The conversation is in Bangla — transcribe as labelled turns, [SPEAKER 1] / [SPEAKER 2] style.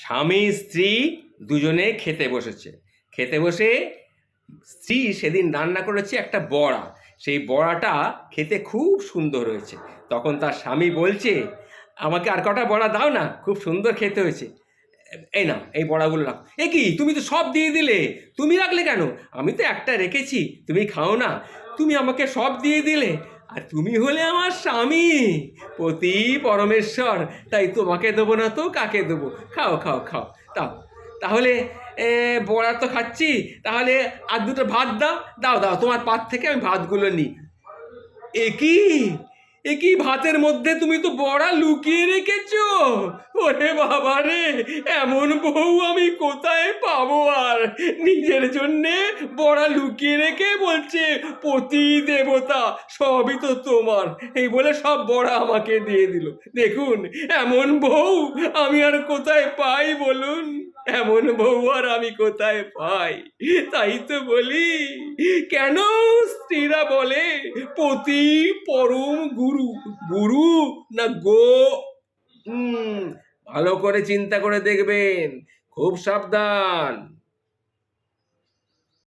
[SPEAKER 1] স্বামী স্ত্রী দুজনে খেতে বসেছে। খেতে বসে স্ত্রী সেদিন রান্না করেছে একটা বড়া। সেই বড়াটা খেতে খুব সুন্দর হয়েছে। তখন তার স্বামী বলছে, আমাকে আর কটা বড়া দাও না, খুব সুন্দর খেতে হয়েছে। এই না এই বড়াগুলো রাখো। এ কি? তুমি তো সব দিয়ে দিলে। তুমি রাখলে কেন? আমি তো একটা রেখেছি, তুমি খাও না। তুমি আমাকে সব দিয়ে দিলে। আর তুমি হলে আমার স্বামী। পতি পরমেশ্বর, তাই তোমাকে দেবো না তো কাকে দেবো? খাও খাও খাও। তাও তাহলে বড়া তো খাচ্ছি। তাহলে আর দুটো ভাত দাও। দাও দাও, তোমার পাত থেকে আমি ভাতগুলো নিই। এ এ কি ভাতের মধ্যে তুমি তো বড়া লুকিয়ে রেখেছো। ওরে বাবা রে, এমন বউ আমি কোথায় পাবো আর? নিজের জন্যে বড়া লুকিয়ে রেখে বলছে, পতি দেবতা, সবই তো তোমার। এই বলে সব বড়া আমাকে দিয়ে দিল। দেখুন, এমন বউ আমি আর কোথায় পাই বলুন। এমন বউ আর আমি কোথায় পাই? তাই তো বলি, কেন স্ত্রীরা বলে পতি পরম গুরু গুরু না গো? ভালো করে চিন্তা করে দেখবেন, খুব সাবধান।